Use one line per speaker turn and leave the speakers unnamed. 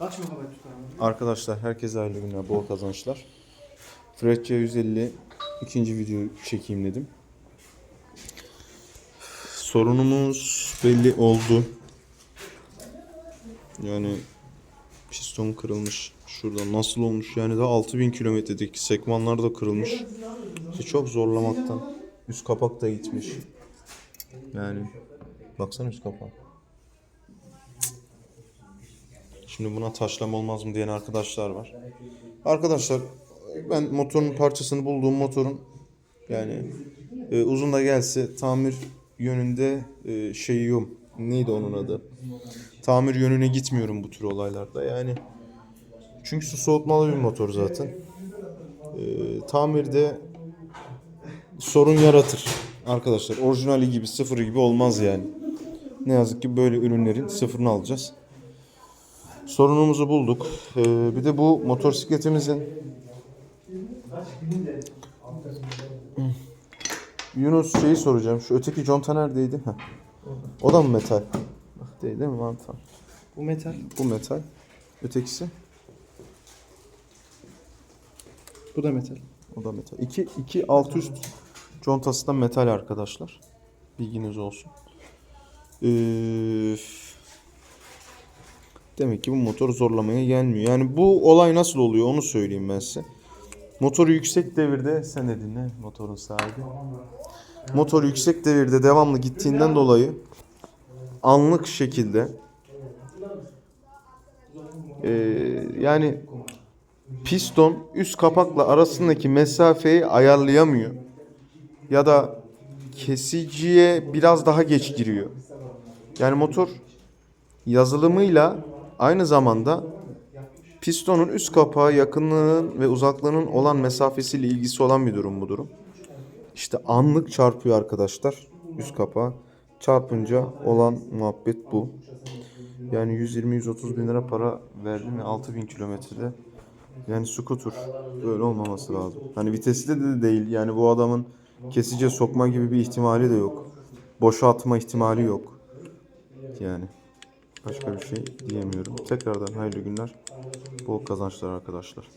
Kaç megabayt tutar?
Arkadaşlar herkese hayırlı günler, bol kazançlar. Frecce 150 ikinci video çekeyim dedim. Sorunumuz belli oldu. Yani piston kırılmış. Şurada nasıl olmuş yani daha 6000 kilometredeki sekmanlar da kırılmış. İşte çok zorlamaktan. Üst kapak da gitmiş. Yani baksana üst kapak. Şimdi buna taşlama olmaz mı diyen arkadaşlar var. Arkadaşlar ben motorun parçasını bulduğum motorun yani e, uzun da gelse tamir yönünde e, şeyi yok. Neydi onun adı? Tamir yönüne gitmiyorum bu tür olaylarda yani. Çünkü su soğutmalı bir motor zaten. E, tamirde sorun yaratır. Arkadaşlar orijinali gibi sıfırı gibi olmaz yani. Ne yazık ki böyle ürünlerin sıfırını alacağız. Sorunumuzu bulduk. Ee, bir de bu motosikletimizin Yunus şeyi soracağım. Şu öteki conta neredeydi? Heh. O da mı metal? Bak değil değil mi? Tamam.
Bu metal.
Bu metal. Ötekisi?
Bu da metal.
O da metal. İki, iki alt üst contası da metal arkadaşlar. Bilginiz olsun. Ee, demek ki bu motor zorlamaya gelmiyor. Yani bu olay nasıl oluyor onu söyleyeyim ben size. Motoru yüksek devirde sen de dinle motorun sahibi. Motor yüksek devirde devamlı gittiğinden dolayı anlık şekilde ee, yani piston üst kapakla arasındaki mesafeyi ayarlayamıyor. Ya da kesiciye biraz daha geç giriyor. Yani motor yazılımıyla aynı zamanda pistonun üst kapağı yakınlığının ve uzaklığının olan mesafesiyle ilgisi olan bir durum bu durum. İşte anlık çarpıyor arkadaşlar üst kapağı. Çarpınca olan muhabbet bu. Yani 120-130 bin lira para verdim ve 6000 kilometrede yani scooter böyle olmaması lazım. Hani vitesli de değil. Yani bu adamın kesice sokma gibi bir ihtimali de yok. Boşa atma ihtimali yok. Yani başka bir şey diyemiyorum. Tekrardan hayırlı günler. Bol kazançlar arkadaşlar.